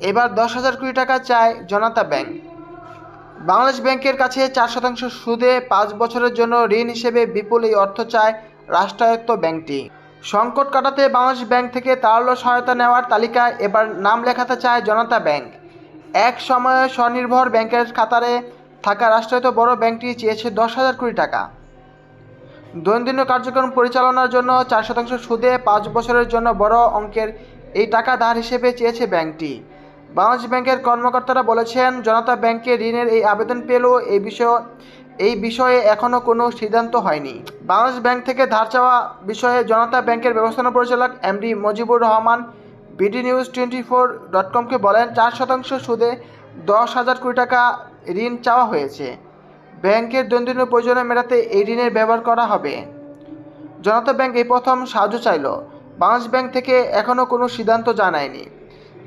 এবার দশ হাজার কোটি টাকা চায় জনতা ব্যাংক। বাংলাদেশ ব্যাংকের কাছে চার শতাংশ সুদে পাঁচ বছরের জন্য ঋণ হিসেবে বিপুল এই অর্থ চায় রাষ্ট্রায়ত্ত ব্যাংকটি। সংকট কাটাতে বাংলাদেশ ব্যাংক থেকে তারল্য সহায়তা নেওয়ার তালিকায় এবার নাম লেখাতে চায় জনতা ব্যাংক। এক সময়ে স্বনির্ভর ব্যাংকের খাতারে থাকা রাষ্ট্রায়ত্ত বড় ব্যাংকটি চেয়েছে দশ হাজার কোটি টাকা। দৈনন্দিন কার্যক্রম পরিচালনার জন্য চার শতাংশ সুদে পাঁচ বছরের জন্য বড় অঙ্কের এই টাকা ধার হিসেবে চেয়েছে ব্যাংকটি। বাংলাদেশ ব্যাংকের কর্মকর্তারা বলেছেন, জনতা ব্যাংকে ঋণের এই আবেদন পেলেও এই বিষয়, এই বিষয়ে এখনও কোনো সিদ্ধান্ত হয়নি। বাংলাদেশ ব্যাংক থেকে ধার চাওয়া বিষয়ে জনতা ব্যাংকের ব্যবস্থাপনা পরিচালক MD Mojibur Rahman, BD news twenty four dot কমকে বলেন, চার শতাংশ সুদে দশ হাজার কোটি টাকা ঋণ চাওয়া হয়েছে। ব্যাংকের দৈনন্দিন প্রয়োজনে মেটাতে এই ঋণের ব্যবহার করা হবে। জনতা ব্যাংক এই প্রথম সাহায্য চাইল। বাংলাদেশ ব্যাংক থেকে এখনও কোনো সিদ্ধান্ত জানায়নি।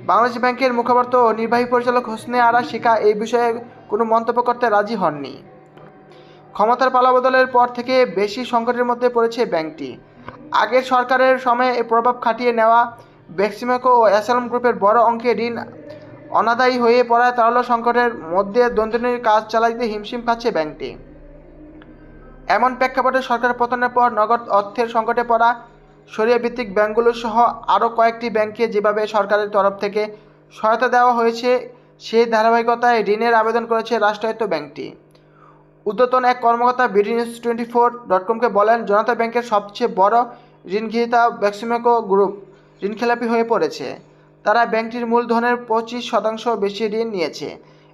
বাংলাদেশ ব্যাংকের মুখপাত্র ও নির্বাহী পরিচালক হোসনে আরা শিকা এই বিষয়ে কোনো মন্তব্য করতে রাজি হননি। ক্ষমতার পালাবদলের পর থেকে বেশি সংকটের মধ্যে পড়েছে ব্যাংকটি। আগের সরকারের সময়ে প্রভাব খাটিয়ে নেওয়া বেক্সিমেকো ও অ্যাসালাম গ্রুপের বড় অঙ্কে ঋণ অনাদায়ী হয়ে পড়ায় তারল্য সংকটের মধ্যে দৈনন্দিন কাজ চালাইতে হিমশিম খাচ্ছে ব্যাংকটি। এমন প্রেক্ষাপটে সরকার পতনের পর নগদ অর্থের সংকটে পড়া ভিত্তিক ব্যাংকগুলো সহ আরও কয়েকটি ব্যাংকে যেভাবে সরকারের তরফ থেকে সহায়তা দেওয়া হয়েছে, সেই ধারাবাহিকতায় ঋণের আবেদন করেছে রাষ্ট্রায়ত্ত ব্যাংকটি। উদ্যতন এক কর্মকর্তা BD news twenty four dot কমকে বলেন, জনতা ব্যাংকের সবচেয়ে বড় ঋণগ্রহীতা ব্যাক্সিমেকো গ্রুপ ঋণখেলাপি হয়ে পড়েছে। তারা ব্যাংকটির মূলধনের পঁচিশ শতাংশ বেশি ঋণ নিয়েছে।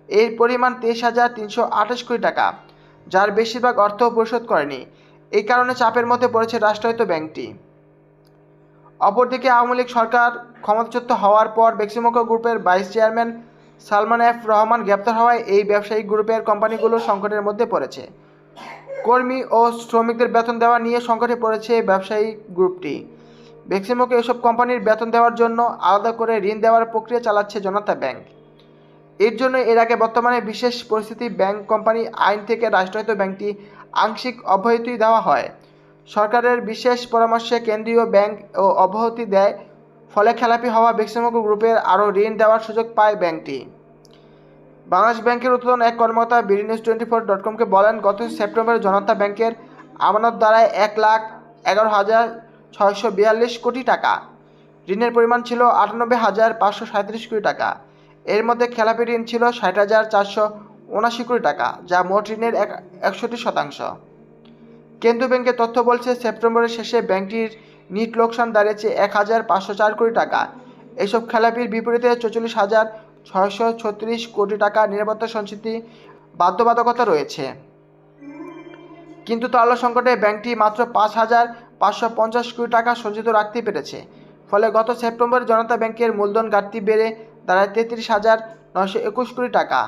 এর পরিমাণ তেইশ হাজার তিনশো আঠাশ কোটি টাকা, যার বেশিরভাগ অর্থ পরিশোধ করেনি। এই কারণে চাপের মধ্যে পড়েছে রাষ্ট্রায়ত্ত ব্যাংকটি। অপরদিকে আওয়ামী লীগ সরকার ক্ষমতাচ্যুত হওয়ার পর বেক্সিমোকো গ্রুপের vice chairman Salman F Rahman গ্রেপ্তার হওয়ায় এই ব্যবসায়িক গ্রুপের কোম্পানিগুলো সংকটের মধ্যে পড়েছে। কর্মী ও শ্রমিকদের বেতন দেওয়া নিয়ে সংকটে পড়েছে ব্যবসায়িক গ্রুপটি। বেক্সিমোকে এসব কোম্পানির বেতন দেওয়ার জন্য আলাদা করে ঋণ দেওয়ার প্রক্রিয়া চালাচ্ছে জনতা ব্যাংক। এর জন্য এর আগে বর্তমানে বিশেষ পরিস্থিতি ব্যাংক কোম্পানি আইন থেকে রাষ্ট্রায়ত্ত ব্যাংকটি আংশিক অব্যাহতি দেওয়া হয়। সরকারের বিশেষ পরামর্শে কেন্দ্রীয় ব্যাংক ও অব্যাহতি দেয়, ফলে খেলাপি হওয়া বেক্সিমোকো গ্রুপের আরও ঋণ দেওয়ার সুযোগ পায় ব্যাংকটি। বাংলাদেশ ব্যাংকের উত্তোলন এক কর্মকর্তা BD news twenty four dot কমকে বলেন, গত সেপ্টেম্বরে জনতা ব্যাংকের আমানত দ্বারায় এক লাখ এগারো হাজার ছয়শো বিয়াল্লিশ কোটি টাকা, ঋণের পরিমাণ ছিল আটানব্বই হাজার পাঁচশো সাঁত্রিশ কোটি টাকা। এর মধ্যে খেলাপি ঋণ ছিল ষাট হাজার চারশো উনাশি কোটি টাকা, যা মোট ঋণের এক একষট্টি শতাংশ। কেন্দ্রীয় ব্যাংকের তথ্য বলছে, সেপ্টেম্বরের শেষে ব্যাংকটির নিট লোকসান দাঁড়িয়েছে এক হাজার পাঁচশো চার কোটি টাকা। এসব খেলাপির বিপরীতে চৌচল্লিশ হাজার ছয়শো ছত্রিশ কোটি টাকা নিরাপত্তা সঞ্চিতি বাধ্যবাধকতা রয়েছে। কিন্তু তাল্য সংকটে ব্যাংকটি মাত্র পাঁচ হাজার পাঁচশো পঞ্চাশ কোটি টাকা সঞ্চিত রাখতে পেরেছে। ফলে গত সেপ্টেম্বরে জনতা ব্যাংকের মূলধন ঘাটতি বেড়ে দাঁড়ায় তেত্রিশ হাজার নশো একুশ কোটি টাকা।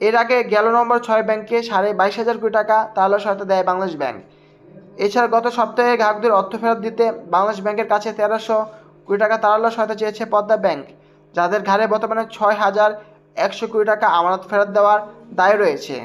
এর আগে গেল নম্বর ছয় ব্যাংকে সাড়ে বাইশ হাজার কোটি টাকা তাহলে সহায়তা দেয় বাংলাদেশ ব্যাংক। এছাড়া গত সপ্তাহে গ্রাহকদের অর্থ ফেরত দিতে বাংলাদেশ ব্যাংকের কাছে তেরোশো কোটি টাকা তারাল্য সহায়তা চেয়েছে পদ্মা ব্যাংক, যাদের ঘাড়ে বর্তমানে ছয় হাজার একশো কোটি টাকা আমানত ফেরত দেওয়ার দায় রয়েছে।